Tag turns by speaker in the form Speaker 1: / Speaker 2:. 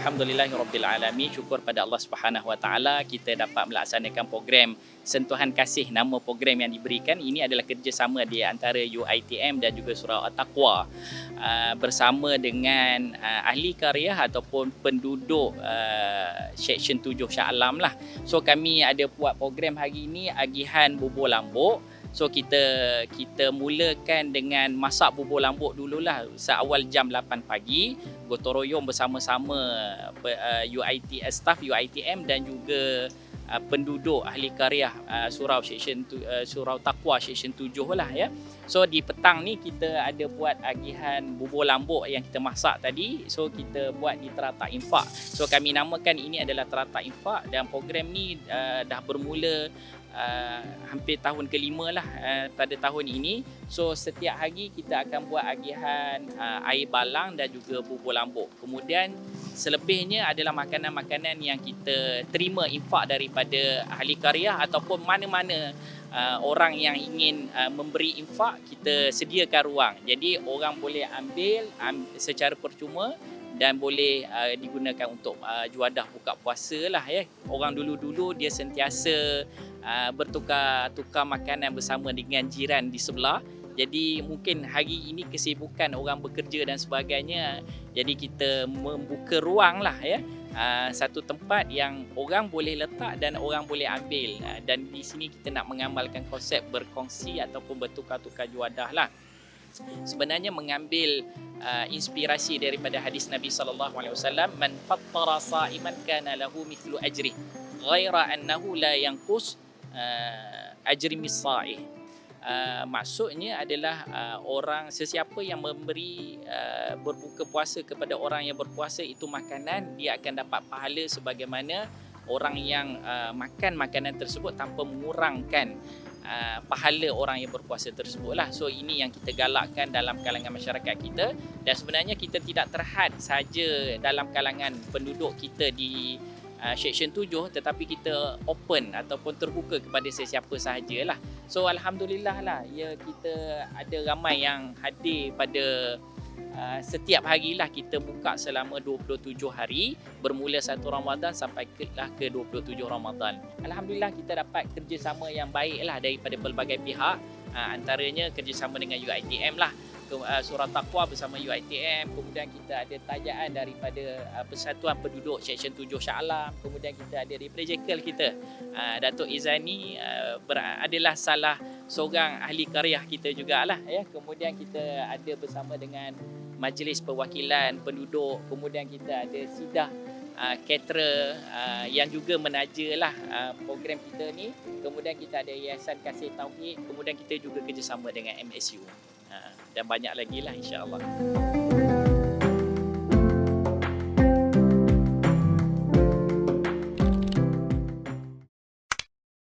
Speaker 1: Alhamdulillahirabbilalamin syukur pada Allah Subhanahu Wa Taala kita dapat melaksanakan program Sentuhan Kasih. Nama program yang diberikan ini adalah kerjasama di antara UiTM dan juga Surau At-Taqwa uh, bersama dengan uh, ahli karya ataupun penduduk uh, Section 7 Shah Alam lah. So kami ada buat program hari ini agihan bubur lambuk So kita kita mulakan dengan masak bubur lambuk dululah. Seawal jam 8 pagi gotong royong bersama-sama uh, UIT uh, staff UITM dan juga uh, penduduk ahli karya uh, surau section tu, uh, surau takwa section 7 lah ya. So di petang ni kita ada buat agihan bubur lambuk yang kita masak tadi. So kita buat di Teratak Infak. So kami namakan ini adalah Teratak Infak dan program ni uh, dah bermula uh, hampir tahun kelima lah uh, pada tahun ini. So setiap hari kita akan buat agihan uh, air balang dan juga bubur lambuk. Kemudian selebihnya adalah makanan-makanan yang kita terima infak daripada ahli karya ataupun mana-mana uh, orang yang ingin uh, memberi infak kita sediakan ruang. Jadi orang boleh ambil um, secara percuma dan boleh uh, digunakan untuk uh, juadah buka puasa lah ya. Orang dulu-dulu dia sentiasa uh, bertukar-tukar makanan bersama dengan jiran di sebelah. Jadi mungkin hari ini kesibukan orang bekerja dan sebagainya. Jadi kita membuka ruang lah ya. Uh, satu tempat yang orang boleh letak dan orang boleh ambil. Uh, dan di sini kita nak mengamalkan konsep berkongsi ataupun bertukar-tukar juadah lah sebenarnya mengambil uh, inspirasi daripada hadis Nabi sallallahu alaihi wasallam man fattara sa'iman kana lahu mithlu ajri ghaira annahu la yanqus uh, ajri misai Uh, maksudnya adalah uh, orang sesiapa yang memberi uh, berbuka puasa kepada orang yang berpuasa itu makanan dia akan dapat pahala sebagaimana orang yang uh, makan makanan tersebut tanpa mengurangkan Uh, pahala orang yang berpuasa tersebut lah. So ini yang kita galakkan dalam kalangan masyarakat kita dan sebenarnya kita tidak terhad saja dalam kalangan penduduk kita di uh, section 7 tetapi kita open ataupun terbuka kepada sesiapa sahajalah. So alhamdulillah lah ya kita ada ramai yang hadir pada Uh, setiap harilah kita buka selama 27 hari bermula 1 Ramadan sampai ke lah ke 27 Ramadan. Alhamdulillah kita dapat kerjasama yang baiklah daripada pelbagai pihak uh, antaranya kerjasama dengan UiTM lah uh, Surah Taqwa bersama UiTM kemudian kita ada tajaan daripada uh, Persatuan Penduduk Section 7 Shah Alam. Kemudian kita ada daripada Jekyll kita. Uh, Datuk Izani uh, adalah salah seorang ahli karya kita jugalah ya. Kemudian kita ada bersama dengan Majlis Perwakilan Penduduk. Kemudian kita ada Sidah uh, caterer uh, yang juga menajalah uh, program kita ni. Kemudian kita ada Yayasan Kasih Tauhid. Kemudian kita juga kerjasama dengan MSU dan banyak lagi lah insyaAllah.